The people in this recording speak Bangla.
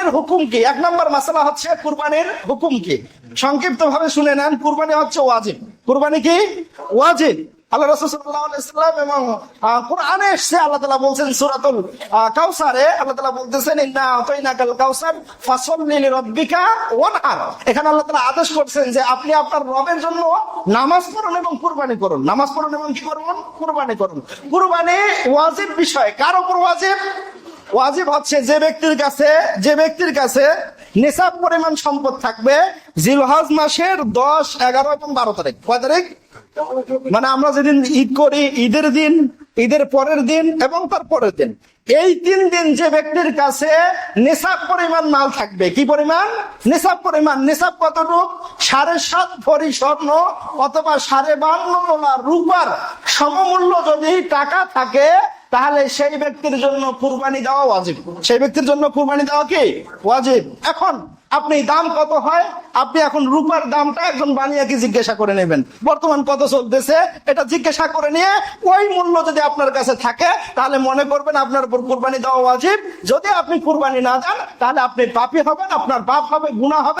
কুরবানির হুকুম কি? এক নম্বর মাসালা হচ্ছে কুরবানির হুকুম কি? সংক্ষিপ্ত ভাবে শুনে নেন, কুরবানি হচ্ছে ওয়াজিব। কুরবানি কি? ওয়াজিব। আল্লাহ এবং কোরআনে এসছে, আল্লাহ তালা বলছেন সুরাতুল কাউসারে আল্লাহ তালা বলতেছেন কাউসার, ফাসল্লি লিরাব্বিকা ওয়ানহার। এখানে আল্লাহ তালা আদেশ করছেন যে, আপনি আপনার রবের জন্য নামাজ পড়ুন এবং কুরবানি করুন। নামাজ পড়ুন এবং কি করুন? কুরবানি করুন। কুরবানি ওয়াজিব বিষয়। কার উপর ওয়াজিব? ওয়াজিব হচ্ছে যে ব্যক্তির কাছে, যে ব্যক্তির কাছে নিসাব পরিমাণ সম্পদ থাকবে জিলহজ মাসের দশ, এগারো এবং বারো তারিখ। কয় তারিখ? মানে আমরা যেদিন ঈদ করি, ঈদের দিন, ঈদের পরের দিন এবং তার পরের দিন। এই তিন দিন যে ব্যক্তির কাছে নিসাব পরিমাণ মাল থাকবে, কি পরিমাণ? নিসাব পরিমাণ। নিসাব কতটুক? সাড়ে সাত ভরি স্বর্ণ অথবা সাড়ে বান্ন রূপার সমমূল্য যদি টাকা থাকে তাহলে সেই ব্যক্তির জন্য কুরবানি দেওয়া ওয়াজিব। সেই ব্যক্তির জন্য কুরবানি দেওয়া কি? ওয়াজিব। এখন আপনি দাম কত হয়? আপনি এখন রূপার দামটা একজন বানিয়াকে জিজ্ঞাসা করে নেবেন। বর্তমান কত চলতেছে? এটা জিজ্ঞাসা করে নিয়ে ওই মূল্য যদি আপনার কাছে থাকে, তাহলে মনে করবেন আপনার উপর কুরবানি দেওয়া ওয়াজিব। যদি আপনি কুরবানি না দেন, তাহলে আপনি পাপি হবেন, আপনার পাপ হবে গুণা হবে।